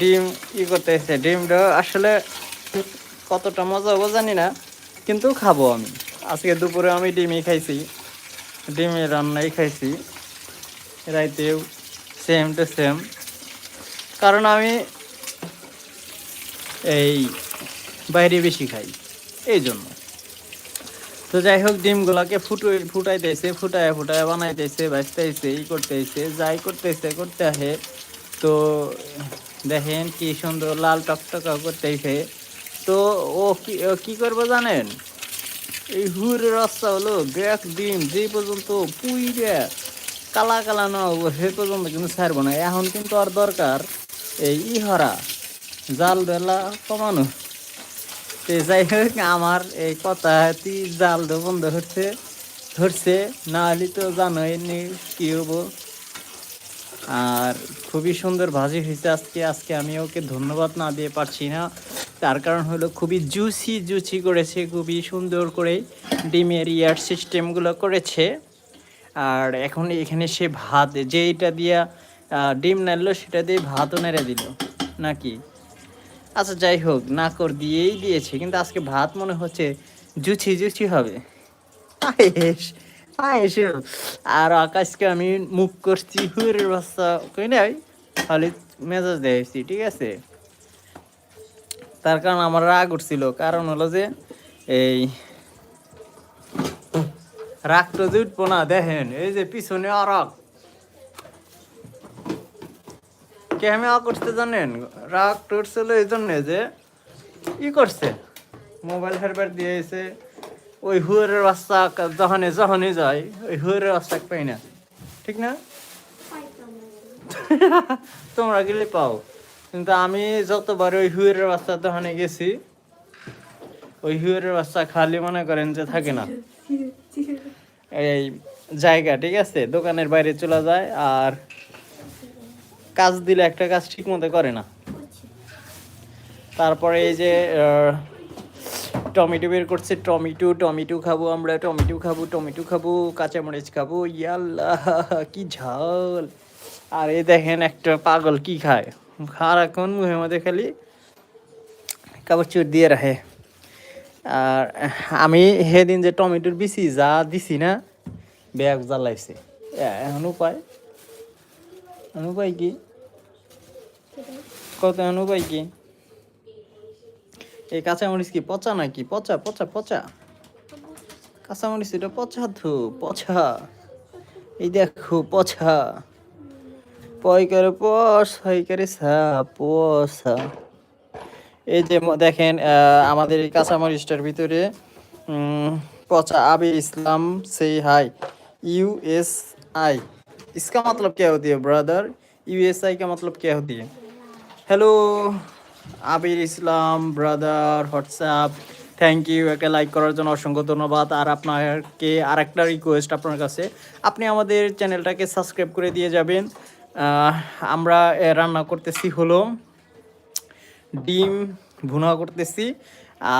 ডিম, ই করতেছে ডিমটা আসলে কতটা মজা হব জানি না, কিন্তু খাব আমি। আজকে দুপুরে আমি ডিমই খাইছি ডিমের রান্নাই খাইছি, রাইতেও সেম টু সেম কারণ আমি এই বাইরে বেশি খাই, এই জন্য। তো যাই হোক, ডিমগুলোকে ফুটো, ফুটাইতেছে, ফুটায় ফুটায় বানাইতেছে বাঁচতেছে ই করতেছে, যাই করতেছে, করতে আসে। তো দেখেন কি সুন্দর লাল টকটকা করতেছে। তো ও কি কি করব জানেন? এই হুর রাস্তা হলো গ্যাস, ডিম, যে পর্যন্ত পুইরে কালা কালা না হব, সে পর্যন্ত কিন্তু ছাড়বো না। এখন কিন্তু আর দরকার এই ই হরা জাল বেলা কমানো। তো যাই হোক, আমার এই কথা হাতি জাল বন্ধ হচ্ছে, ধরছে না হলে তো জানোই কি হব। আর খুবই সুন্দর ভাজি হয়েছে আজকে। আজকে আমি ওকে ধন্যবাদ না দিয়ে পারছি না। তার কারণ হলো খুবই জুসি জুসি করেছে খুবই সুন্দর করে ডিমের ইয়ার সিস্টেমগুলো করেছে। আর এখন এখানে সে ভাত যেইটা দিয়া আহ, ডিম নাড়লো সেটা দিয়ে ভাতও নেড়ে দিল নাকি? আচ্ছা যাই হোক না কর দিয়েই দিয়েছে কিন্তু আজকে ভাত মনে হচ্ছে জুচি জুচি হবে। আয়েস আয়েস আর আকাশকে আমি মুখ করছি হুরের বাচ্চা, কই নাই? খালি মেজাজ দিয়েছি ঠিক আছে? তার কারণ আমার রাগ উঠছিল, কারণ হলো যে এই রাগ তো যে উঠবো না, দেখেন, এই যে পিছনে আর রাগ কে আমি আ করতে জানেন? রাগ টুটছিল এই জন্য যে ই করছে, মোবাইল হেরবার দিয়েছে। ওই হুয়ারের বাচ্চা যখনই যখনই যায় ওই হুয়ারের বাচ্চা পাই না। ঠিক না? তোমরা গেলে পাও। কিন্তু আমি যতবার ওই হুয়ারের বাচ্চা দোকানে গেছি ওই হুয়ারের বাচ্চা খালি মনে করেন যে থাকে না। এই জায়গা ঠিক আছে? দোকানের বাইরে চলে যায় আর কাজ দিলে একটা কাজ ঠিক মতো করে না। তারপরে এই যে টমেটো বের করছে টমেটো টমেটো খাব আমরা টমেটো খাব টমেটো খাব কাঁচামরিচ খাব ইয়াল্লা কি ঝাল। আর এই দেখেন একটা পাগল কি খায়। সারাক্ষণ মুখের মধ্যে খালি কাপড় চুর দিয়ে রাখে। আর আমি সেদিন যে টমেটোর বিচি যা দিছি না ব্যাগ জ্বালাইছে। এ, এখন উপায়? এখন উপায় কি? কত এখন উপায় কি? এই কাঁচামরিচ কি পচা নাকি পচা পচা পচা কাঁচামরিচ এটা পচা তো পচা এই দেখো পচা পয় করে পস হয় করে সা পসা এই যে ম- দেখেন আহ, আমাদের এই কাঁচামরিচটার ভিতরে উম, পচা আবি ইসলাম সেই হাই यूएस आई इसका मतलब क्या होती है ब्रदर यूएस आई का मतलब क्या होती है hello Abir Islam brother WhatsApp thank you একটা লাইক করার জন্য অসংখ্য ধন্যবাদ। আর আপনাকে আর একটা রিকোয়েস্ট আপনার কাছে, আপনি আমাদের চ্যানেলটাকে সাবস্ক্রাইব করে দিয়ে যাবেন। আমরা রান্না করতেছি হলো ডিম ভুনা করতেছি,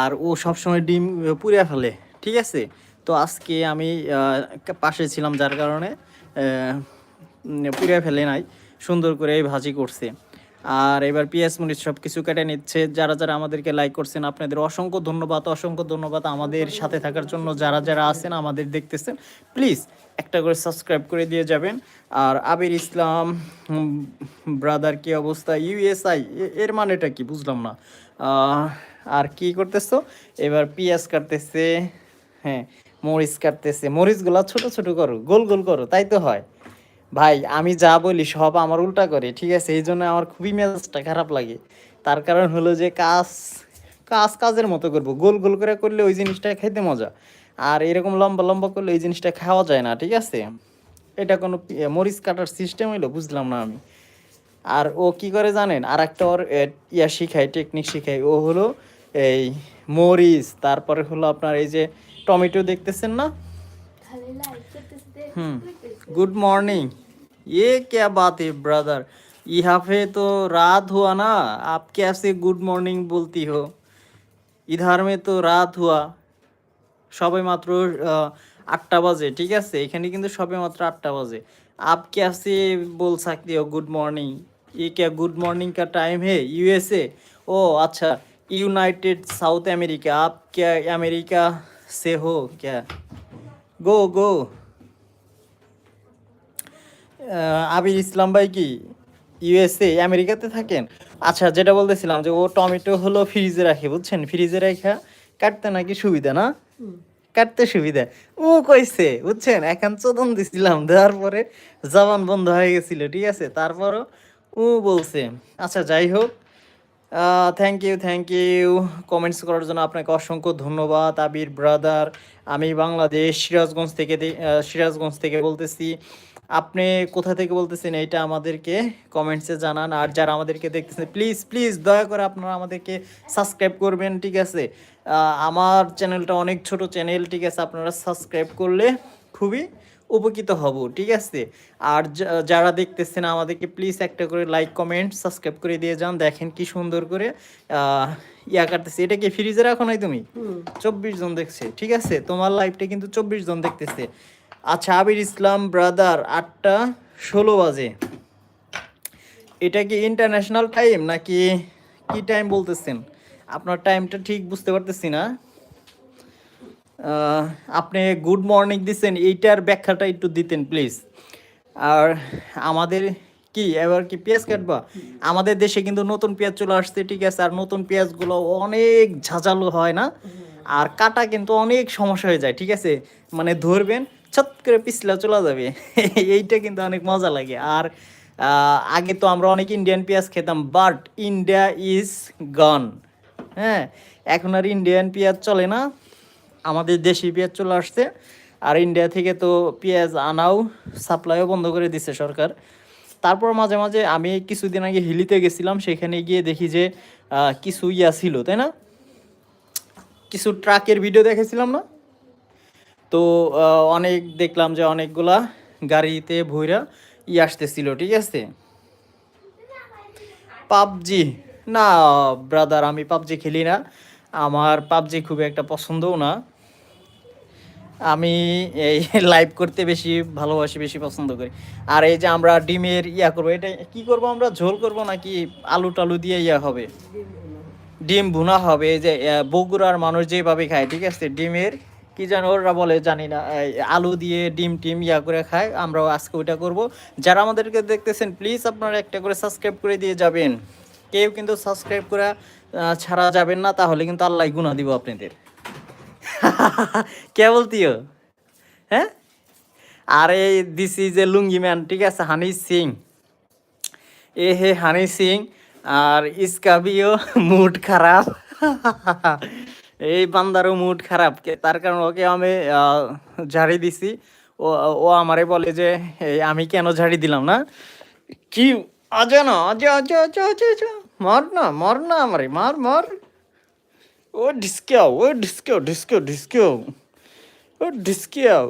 আর ও সবসময় ডিম পুড়ে ফেলে, ঠিক আছে? তো আজকে আমি পাশে ছিলাম যার কারণে পুড়ে ফেলে নাই, সুন্দর করে ভাজি করছে। আর এবার পিএস মরিচ সব কিছু কেটে নিচ্ছে। যারা যারা আমাদেরকে লাইক করছেন, আপনাদের অসংখ্য ধন্যবাদ অসংখ্য ধন্যবাদ আমাদের সাথে থাকার জন্য। যারা যারা আছেন, আমাদের দেখতেছেন প্লিজ একটা করে সাবস্ক্রাইব করে দিয়ে যাবেন। আর আবির ইসলাম ব্রাদার কি অবস্থা? ইউএসআই এর মানেটা কি? বুঝলাম না। আর কি করতেছো? এবার পিঁয়াজ কাটতেছে হ্যাঁ মরিচ কাটতেছে। মরিচগুলো ছোট ছোট করো, গোল গোল করো, তাই তো হয়। ভাই আমি যা বলি সব আমার উল্টা করে ঠিক আছে? এই জন্য আমার খুবই মেজাজটা খারাপ লাগে। তার কারণ হলো যে কাজ কাজ কাজের মতো করব। গোল গোল করে করলে ওই জিনিসটা খাইতে মজা। আর এরকম লম্বা লম্বা করলে এই জিনিসটা খাওয়া যায় না ঠিক আছে? এটা কোনো মরিচ কাটার সিস্টেম হইল বুঝলাম না আমি। আর ও কি করে জানেন? আর একটা ওর ইয়া শিখায় টেকনিক শিখায়। ও হলো এই মরিচ তারপরে হলো আপনার এই যে টমেটো দেখতেছেন না? হুম। গুড মর্নিং थे हम्म गुड मॉर्निंग ये क्या बात है ब्रदर यहाँ पे तो रात हुआ ना आप कैसे गुड मॉर्निंग बोलती हो इधर में तो रात हुआ সবে মাত্র আহ, আটটা বাজে ঠিক আছে এখানে কিন্তু সবে মাত্র আটটা বাজে আপ कैसे बोल सकते हो गुड मॉर्निंग ये क्या गुड मॉर्निंग का टाइम है यूएसए ओ अच्छा यूनाइटेड साउथ अमेरिका आप क्या अमेरिका से हो क्या গো গো আবির ইসলাম ভাই কি ইউএসএ আমেরিকাতে থাকেন? আচ্ছা যেটা বলতেছিলাম যে ও টমেটো হলো ফ্রিজে রাখে বুঝছেন? ফ্রিজে রাখা কাটতে নাকি সুবিধা না? কাটতে সুবিধা। ও কইছে বুঝছেন? এখন চোদন দিছিলাম দেওয়ার পরে জবান বন্ধ হয়ে গেছিল ঠিক আছে? তারপরও ও বলছে আচ্ছা যাই হোক thank you thank you comments করার জন্য আপনাকে অসংখ্য ধন্যবাদ আবির ব্রাদার আমি বাংলাদেশ সিরাজগঞ্জ থেকে সিরাজগঞ্জ থেকে বলতেছি আপনি কোথা থেকে বলতেছেন এইটা আমাদেরকে কমেন্টসে জানান। আর যারা আমাদেরকে দেখতেছেন প্লিজ প্লিজ দয়া করে আপনারা আমাদেরকে সাবস্ক্রাইব করবেন ঠিক আছে? আমার চ্যানেলটা অনেক ছোট চ্যানেল ঠিক আছে? আপনারা সাবস্ক্রাইব করলে খুবই উপকৃত হব ঠিক আছে? আর যারা দেখতেছেন আমাদেরকে প্লিজ একটা করে লাইক কমেন্ট সাবস্ক্রাইব করে দিয়ে যান। দেখেন কি সুন্দর করে ইয়া কাটতেছে। এটা কি ফ্রিজে রাখো নাই তুমি? চব্বিশ জন দেখছে ঠিক আছে? তোমার লাইভটা কিন্তু চব্বিশ জন দেখতেছে। আচ্ছা আবির ইসলাম ব্রাদার আটটা ষোলো বাজে। এটা কি ইন্টারন্যাশনাল টাইম নাকি কি টাইম বলতেছেন? আপনার টাইমটা ঠিক বুঝতে পারতেছি না। আপনি গুড মর্নিং দিচ্ছেন এইটার ব্যাখ্যাটা একটু দিতেন প্লিজ আর আমাদের কি, এবার কি পেঁয়াজ কাটবা? আমাদের দেশে কিন্তু নতুন পেঁয়াজ চলে আসছে, ঠিক আছে? আর নতুন পেঁয়াজগুলো অনেক ঝাঁঝালো হয় না? আর কাটা কিন্তু অনেক সমস্যা হয়ে যায়, ঠিক আছে? মানে ধরবেন ছট করে পিছলা চলে যাবে। এইটা কিন্তু অনেক মজা লাগে। আর আগে তো আমরা অনেক ইন্ডিয়ান পেঁয়াজ খেতাম বাট ইন্ডিয়া ইজ গন হ্যাঁ এখন আর ইন্ডিয়ান পেঁয়াজ চলে না। আমাদের দেশি পেঁয়াজ চলে আসছে। আর ইন্ডিয়া থেকে তো পেঁয়াজ আনাও সাপ্লাইও বন্ধ করে দিছে সরকার। তারপর মাঝে মাঝে আমি কিছুদিন আগে হিলিতে গেছিলাম, সেখানে গিয়ে দেখি যে কিছু ইয়া ছিল, তাই না? কিছু ট্রাকের ভিডিও দেখেছিলাম না? তো অনেক দেখলাম যে অনেকগুলা গাড়িতে ভৈরা ই আসতেছিল, ঠিক আছে? পাবজি, না ব্রাদার আমি পাবজি খেলি না। আমার পাবজি খুব একটা পছন্দও না। আমি এই লাইভ করতে বেশি ভালোবাসি, বেশি পছন্দ করি। আর এই যে আমরা ডিমের ইয়া করব, এটা কি করব আমরা, ঝোল করব নাকি আলু টালু দিয়ে ইয়া হবে? ডিম ভুনা হবে, এই যে বগুড়ার মানুষ যেভাবে খায়, ঠিক আছে? ডিমের কি জানো ওরা বলে, জানি না আলু দিয়ে ডিম টিম ইয়া করে খায়, আমরাও আজকে ওইটা করব। যারা আমাদেরকে দেখতেছেন প্লিজ আপনারা একটা করে সাবস্ক্রাইব করে দিয়ে যাবেন। কেউ কিন্তু সাবস্ক্রাইব করে ছাড়া যাবেন না, তাহলে কিন্তু আল্লাহ গুণা দিব আপনাদের। কে বলতিও হ্যাঁ? আরে this is a lungi man ঠিক আছে, হানি সিং। এ হে হানি সিং, আর ইসকা বিও মুড খারাপ। এই বান্দারও মুড খারাপ। তার কারণ ওকে আমি ঝাড়ি দিছি। ও ও আমারে বলে যে আমি কেন ঝাড়ি দিলাম না? কি, আজ না, আজ আজ আজ আজ আজ, মার না, মর না আমারে, মার, মর। ও ডিসকেও ও ডিসকেও ডিসকেও ডিসকেও ও ডিসকেও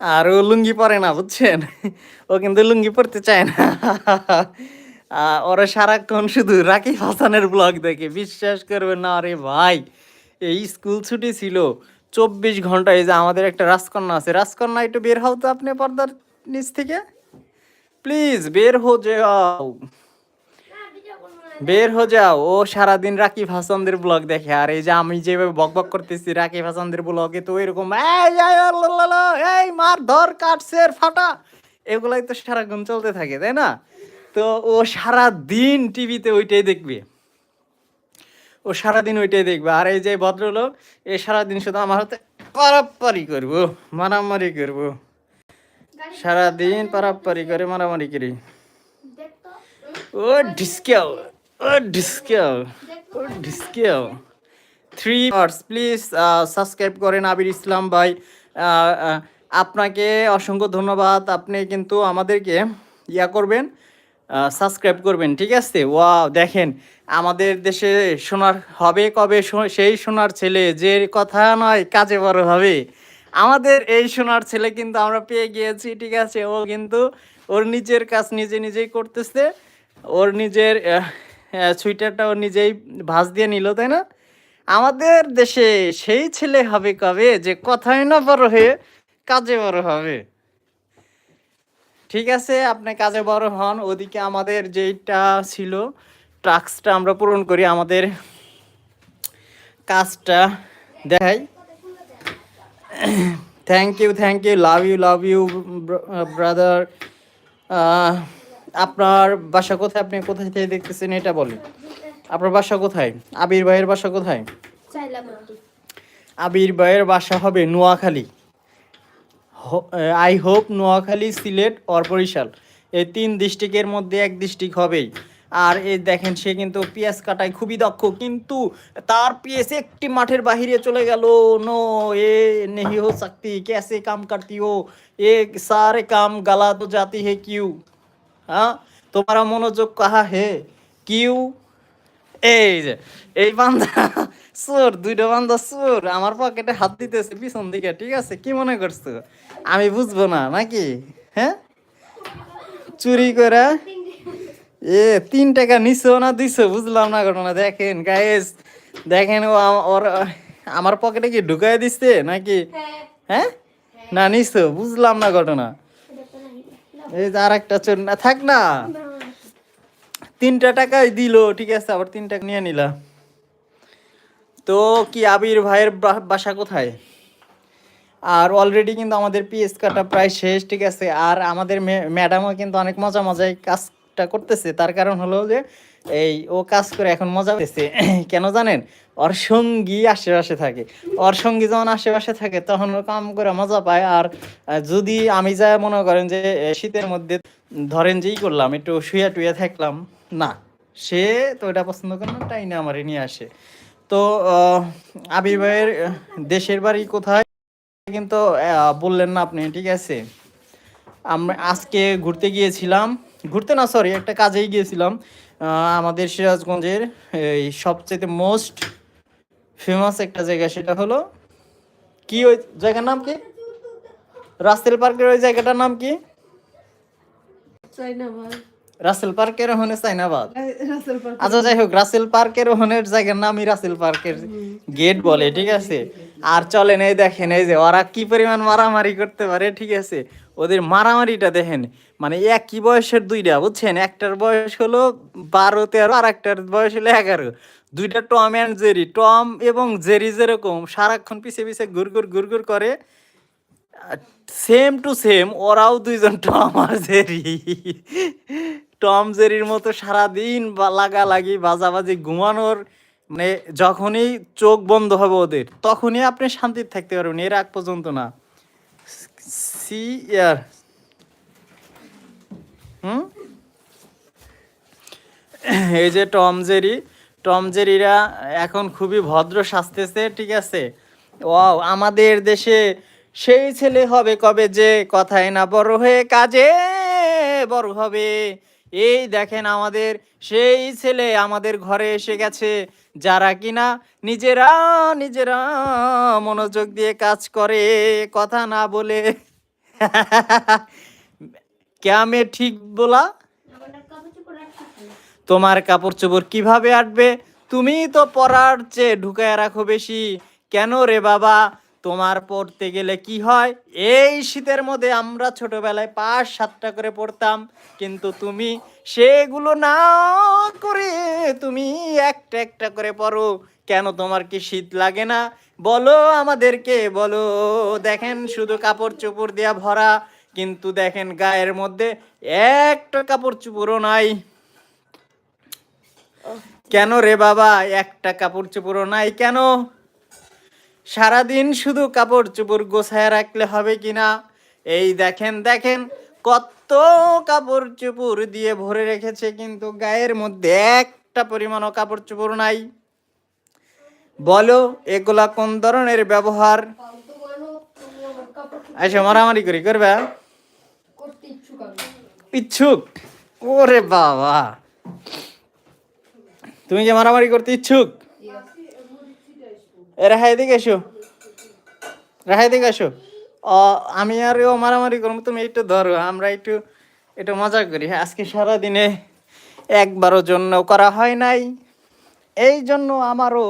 আর ও লুঙ্গি পরে না, বুঝছেন? ও কিন্তু লুঙ্গি পরতে চায় না। ওরা সারাক্ষণ শুধু রাকিব হাসানের ব্লগ দেখে বিশ্বাস করবে না, আরে ভাই, এই স্কুল ছুটি ছিল, চব্বিশ ঘণ্টা, এই যে আমাদের একটা রাজকন্যা আছে। রাজকন্যা একটু বের হও তো আপনি পর্দার নিচ থেকে। প্লিজ, বের হো যাও। বের হো যাও। ও সারাদিন রাকিব হাসানদের ব্লগ দেখে, আর এই যে আমি যেভাবে বক বক করতেছি, রাকিব হাসানদের ব্লগে তো এরকম এই মার ধর কাটসের ফাটা। এগুলাই তো সারাক্ষণ চলতে থাকে, তাই না? তো ও সারা দিন টিভিতে ওইটাই দেখবে। ও সারাদিন ওইটাই দেখবে। আর এই যে ভদ্রলোক, এ সারাদিন শুধু আমার হাতে পারাপারি করব, মারামারি করব। সারাদিন পারাপারি করে, মারামারি করি। ও ডিসকেও ও ডিসকেও ও ডিসকেও থ্রি আওয়ার্স প্লিজ সাবস্ক্রাইব করেন আবির ইসলাম ভাই। আপনাকে অসংখ্য ধন্যবাদ। আপনি কিন্তু আমাদেরকে ইয়া করবেন। সাবস্ক্রাইব করবেন, ঠিক আছে? ওয়াও দেখেন, আমাদের দেশে সোনার হবে কবে? সেই সোনার ছেলে যে কথা নয়, কাজে বড় হবে। আমাদের এই সোনার ছেলে কিন্তু আমরা পেয়ে গিয়েছি, ঠিক আছে? ও কিন্তু ওর নিজের কাজ নিজে নিজেই করতেছে। ওর নিজের সুইটারটা ও নিজেই ভাঁজ দিয়ে নিল, তাই না? আমাদের দেশে সেই ছেলে হবে কবে? যে কথাই না বড় হয়ে কাজে বড় হবে। ঠিক আছে আপনি কাজে বড় হন। ওদিকে আমাদের যেইটা ছিল টাস্কটা আমরা পূরণ করি আমাদের কাজটা। দেখাই। Thank you thank you love you love you brother আপনার বাসা কোথায়? আপনি কোথায় থেকে দেখতেছেন এটা বলেন। আপনার বাসা কোথায়? আবির ভাইয়ের বাসা কোথায়? আবির ভাইয়ের বাসা হবে Noakhali. I hope Noakhali Sylhet or Barisal এই তিন ডিস্ট্রিক্টের মধ্যে এক ডিস্ট্রিক্ট হবেই আর এই দেখেন সে কিন্তু পিএস কাটায় খুবই দক্ষ কিন্তু তার পিএস একটি মাঠের বাহিরে চলে গেল নো এ নেহি হো सकती कैसे काम करती हो ये सारे काम गला तो जाती है क्यों हाँ तुम्हारा মনোযোগ কাহা হে কিউ এই যে এই বান্দা চোর দুইটা বান্দা চোর আমার পকেটে হাত দিতেছে পিছন দিকে ঠিক আছে কি মনে করছো আমি বুঝব না, নাকি? হ্যাঁ? চুরি করে এ, তিন টাকা নিছো না দিছো? বুঝলাম না ঘটনা। দেখেন গায়েস দেখেন, ও ওর, আমার পকেটে কি ঢুকাই দিচ্ছে নাকি? হ্যাঁ? না, নিছো, বুঝলাম না ঘটনা। এই যে আর একটা চোর, না, থাক না। তিনটা টাকাই দিল, ঠিক আছে, আবার তিন টাকা নিয়ে নিলা। তো, কি আবির ভাইয়ের বাসা কোথায়? আর অলরেডি কিন্তু আমাদের পিএস কাটা প্রায় শেষ, ঠিক আছে? আর আমাদের ম্যাডামও কিন্তু অনেক মজা মজায় কাজটা করতেছে। তার কারণ হলো যে, এই ও কাজ করে এখন মজা পেয়েছে কেন জানেন? ওর সঙ্গী আশেপাশে থাকে। ওর সঙ্গী যখন আশেপাশে থাকে, তখন ও কাম করে মজা পায়। আর যদি আমি যা মনে করেন যে শীতের মধ্যে ধরেন যেই করলাম, একটু শুয়ে টুয়ে থাকলাম, না। সে তো এটা পছন্দ করে না, তাই না আমারে নিয়ে আসে। তো আবির ভাইয়ের দেশের বাড়ি কোথায়? কিন্তু বললেন না আপনি ঠিক আছে? আমরা আজকে ঘুরতে গিয়েছিলাম ঘুরতে না সরি একটা কাজেই গিয়েছিলাম আমাদের সিরাজগঞ্জের এই সবচেয়ে মোস্ট ফেমাস একটা জায়গা সেটা হলো কি ওই জায়গার নাম কি? রাসেল পার্কের ওই জায়গাটার নাম কি? রাসেল পার্কের ওখানে চাইনাবাদ। আচ্ছা যাই হোক রাসেল পার্কের ওখানের জায়গার নামই রাসেল পার্কের গেট বলে ঠিক আছে। আর চলে এই দেখেন, এই যে ওরা কি পরিমাণ মারামারি করতে পারে, ঠিক আছে? ওদের মারামারিটা দেখেন মানে একই বয়সের দুইটা, বুঝছেন? একটার বয়স হলো বারো, তেরো, আর একটার বয়স হলো এগারো। দুইটা টম অ্যান্ড জেরি, টম এবং জেরি যেরকম সারাক্ষণ পিছে পিছে ঘুরঘুর ঘুরঘুর করে সেম টু সেম ওরাও দুইজন টম আর জেরি। টম জেরির মতো সারাদিন লাগালাগি, বাজাবাজি, ঘুমানোর মানে যখনই চোখ বন্ধ হবে ওদের, তখনই আপনি শান্তিতে থাকতে পারবেন, এর আগ পর্যন্ত না। সি ইয়ার হুম? এই যে টম জেরি, টম জেরিরা এখন খুবই ভদ্র সাজতেছে, ঠিক আছে? ওয়াও, আমাদের দেশে সেই ছেলে হবে কবে যে কথায় না বড় হয়ে কাজে বড় হবে। এই দেখেন আমাদের সেই ছেলে আমাদের ঘরে এসে গেছে। যারা কিনা নিজেরা নিজেরা মনোযোগ দিয়ে কাজ করে, কথা না বলে। ক্যামে ঠিক বলা? তোমার কাপড় চোপড় কীভাবে আটবে? তুমি তো পরার চেয়ে ঢুকায় রাখো বেশি। কেন রে বাবা? তোমার পড়তে গেলে কি হয়? এই শীতের মধ্যে আমরা ছোটবেলায় পাঁচ, সাতটা করে পড়তাম। কিন্তু তুমি সেগুলো না করে তুমি একটা একটা করে পড়ো। কেন তোমার কি শীত লাগে না? বলো আমাদেরকে, বলো। দেখেন শুধু কাপড় চোপড় দেয়া ভরা, কিন্তু দেখেন গায়ের মধ্যে একটা কাপড় চোপড়ও নাই। কেন রে বাবা, একটা কাপড় চোপড়ও নাই কেন? সারাদিন শুধু কাপড় চোপড় গোছায় রাখলে হবে কিনা এই দেখেন দেখেন, কত কাপড় চোপড় দিয়ে ভরে রেখেছে কিন্তু গায়ের মধ্যে একটা পরিমাণও কাপড় চোপড় নাই। বলো, এগুলা কোন ধরনের ব্যবহার? আচ্ছা মারামারি করি, করবে? ইচ্ছুক। ওরে বাবা। তুমি কি মারামারি করতে ইচ্ছুক? এ রেহাই দিকে এসো। রেহাই দিকে এসো। আমি আর ও মারামারি করব, তুমি একটু ধরো, আমরা একটু একটু মজা করি। হ্যাঁ আজকে সারাদিনে একবারও জন্য করা হয় নাই। এই জন্য আমারও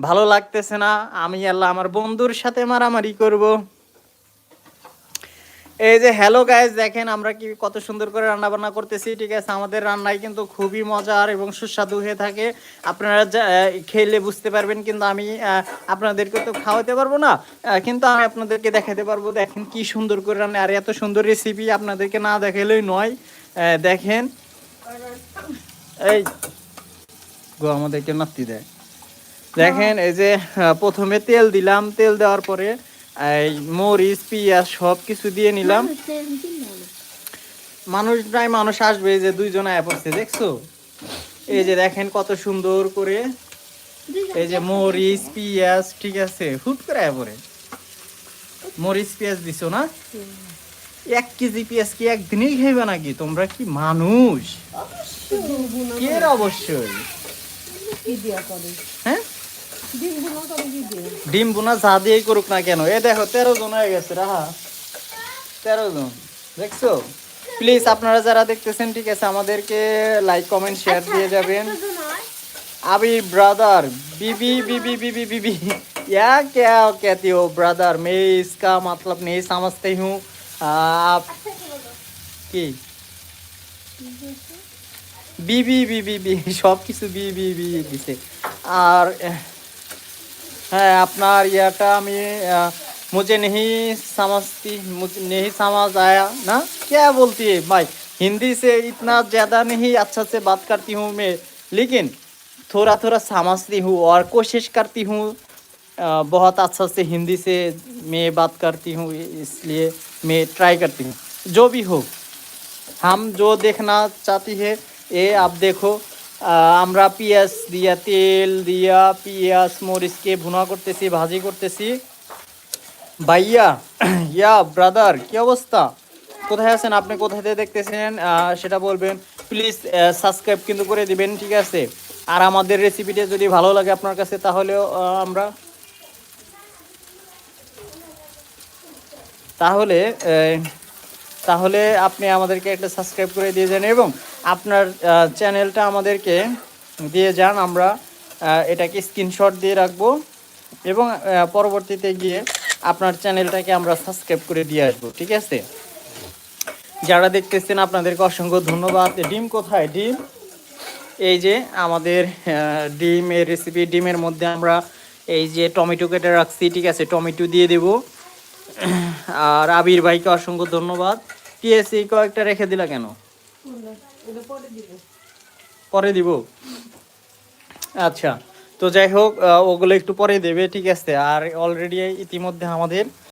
ভালো লাগতেছে না। আমি আল্লাহ আমার বন্ধুর সাথে মারামারি করব। এই যে হ্যালো গাইস দেখেন আমরা কি কত সুন্দর করে রান্না বান্না করতেছি। ঠিক আছে, আমাদের রান্নায় কিন্তু খুবই মজার এবং সুস্বাদু হয়ে থাকে। আপনারা খেলে বুঝতে পারবেন, কিন্তু আমি আপনাদেরকে তো খাওয়াতে পারব না। কিন্তু আমি আপনাদেরকে দেখাতে পারব, দেখেন কি সুন্দর করে রান্না। আর এত সুন্দর রেসিপি আপনাদেরকে না দেখালেই নয়। দেখেন। এই, গো, আমাদেরকে নাতি দেয়। দেখেন, এই যে প্রথমে তেল দিলাম। তেল দেওয়ার পরে এই মরিচ পেঁয়াজ সব কিছু দিয়ে নিলাম। মানুষ প্রায় মানুষ আসবে যে দুইজন আয়া পড়ছে দেখছ? এই যে দেখেন কত সুন্দর করে। এই যে মরিচ পেঁয়াজ ঠিক আছে হুট করে আয়া পড়ে। মরিচ পেঁয়াজ দিছো না? এক কেজি পেঁয়াজ কি একদিনেই খাইবে নাকি? তোমরা কি মানুষ? কে অবশ্যই? হ্যাঁ? ডিম ভুনা করে কি দিয়ে ডিম বোনা যা দিয়েই করুক না কেন এ দেখো তেরো জন হয়ে গেছে রাহা তেরো জন দেখছো প্লিজ আপনারা যারা দেখতেছেন ঠিক আছে আমাদেরকে লাইক কমেন্ট শেয়ার দিয়ে যাবেন अभी ब्रदर बीबी बीबी बीबी बीबी या क्या कहती हो ब्रदर मैं इसका मतलब नहीं समझती हूँ आप কি বিবি বিবি বি সব কিছু বি বি বি দিছে আর है अपना मुझे नहीं समझती, मुझे नहीं समझ आया, ना? क्या बोलती है? भाई, हिंदी से इतना ज़्यादा नहीं अच्छा से बात करती हूँ मैं, लेकिन थोड़ा थोड़ा समझती हूँ और कोशिश करती हूँ बहुत अच्छा से हिंदी से मैं बात करती हूँ, इसलिए मैं ट्राई करती हूँ। जो भी हो, हम जो देखना चाहती है, ये आप देखो। আমরা পেঁয়াজ দিয়া, তেল দিয়া, পেঁয়াজ, মরিচকে ভুনা করতেছি, ভাজি করতেছি। ভাইয়া, ইয়া ব্রাদার কি অবস্থা? কোথায় আছেন? আপনি কোথায় থেকে দেখতেছেন? সেটা বলবেন। প্লিজ সাবস্ক্রাইব কিন্তু করে দিবেন, ঠিক আছে? আর আমাদের রেসিপিটা যদি ভালো লাগে আপনার কাছে, তাহলেও আমরা তাহলে তাহলে আপনি আমাদেরকে একটা সাবস্ক্রাইব করে দিয়ে যান এবং আপনার চ্যানেলটা আমাদেরকে দিয়ে যান। আমরা এটাকে স্ক্রিনশট দিয়ে রাখব এবং পরবর্তীতে গিয়ে আপনার চ্যানেলটাকে আমরা সাবস্ক্রাইব করে দিয়ে আসব, ঠিক আছে? যারা দেখতেছেন, আপনাদেরকে অসংখ্য ধন্যবাদ। ডিম কোথায়? ডিম? এই যে আমাদের ডিমের রেসিপি ডিমের মধ্যে আমরা এই যে টমেটো কেটে রাখছি, ঠিক আছে? টমেটো দিয়ে দেব। আর আবির ভাইকে অসংখ্য ধন্যবাদ। টিএসসি কয়েকটা রেখে দিলা কেন? পরে দিব। আচ্ছা তো যাই হোক ওগুলো একটু পরে দেবে, ঠিক আছে। আর অলরেডি ইতিমধ্যে আমাদের